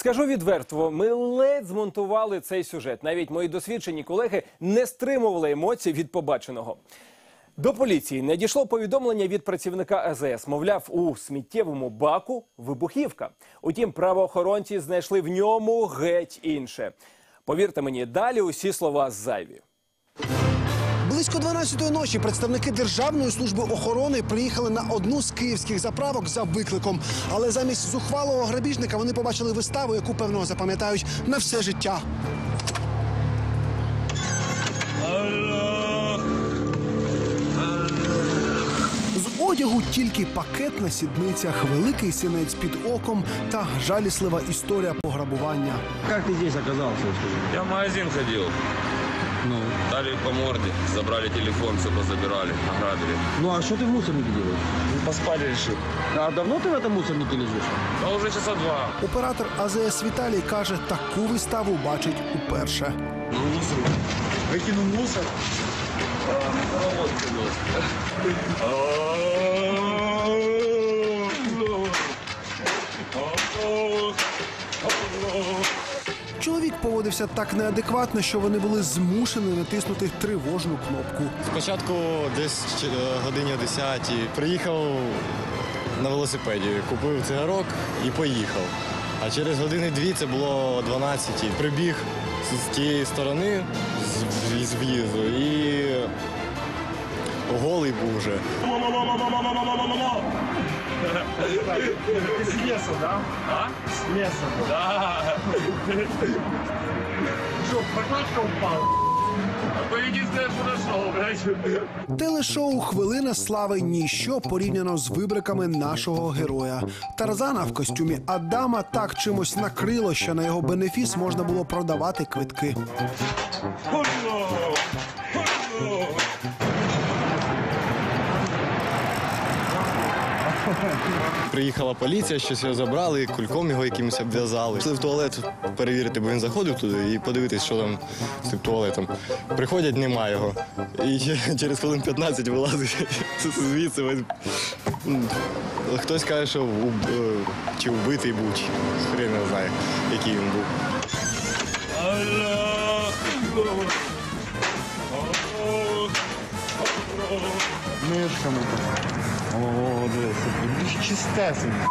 Скажу відверто, ми ледь змонтували цей сюжет. Навіть мої досвідчені колеги не стримували емоцій від побаченого. До поліції надійшло повідомлення від працівника АЗС. Мовляв, у сміттєвому баку вибухівка. Утім, правоохоронці знайшли в ньому геть інше. Повірте мені, далі усі слова зайві. Близько 12-ї ночі представники Державної служби охорони приїхали на одну з київських заправок за викликом. Але замість зухвалого грабіжника вони побачили виставу, яку певно запам'ятають на все життя. З одягу тільки пакет на сідницях, великий синець під оком та жаліслива історія пограбування. Ты здесь оказался? скажи? Я в магазин ходил. Ну, Дали по морде, забрали телефон, все позабирали, ограбили. ну а что ты в мусорнике делаешь? Поспали решил. А давно ты в этом мусорнике лежишь? А уже часа два. Оператор АЗС Віталій каже, таку виставу бачить уперше. Выкинул мусор. Чоловік поводився так неадекватно, що вони були змушені натиснути тривожну кнопку. Спочатку десь е, годині 10 приїхав на велосипеді, купив цигарок і поїхав. А через години дві це було 12 Прибіг з- тієї сторони, з в'їзду, і голий був вже. Единственное, что нашел, блядь. Телешоу Хвилина слави ніщо порівняно з вибриками нашого героя. Тарзана в костюмі Адама так чимось накрило, що на його бенефіс можна було продавати квитки. Приїхала поліція, щось його забрали, кульком його якимось обв'язали. Пішли в туалет перевірити, бо він заходив туди і подивитись, що там з тим туалетом. Приходять, нема його. І через хвилин 15 вилазить звідси. Хтось каже, що уб- е, чи вбитий був, чи хрен не знає, який він був. Мишками. О, дивись, чистесенько.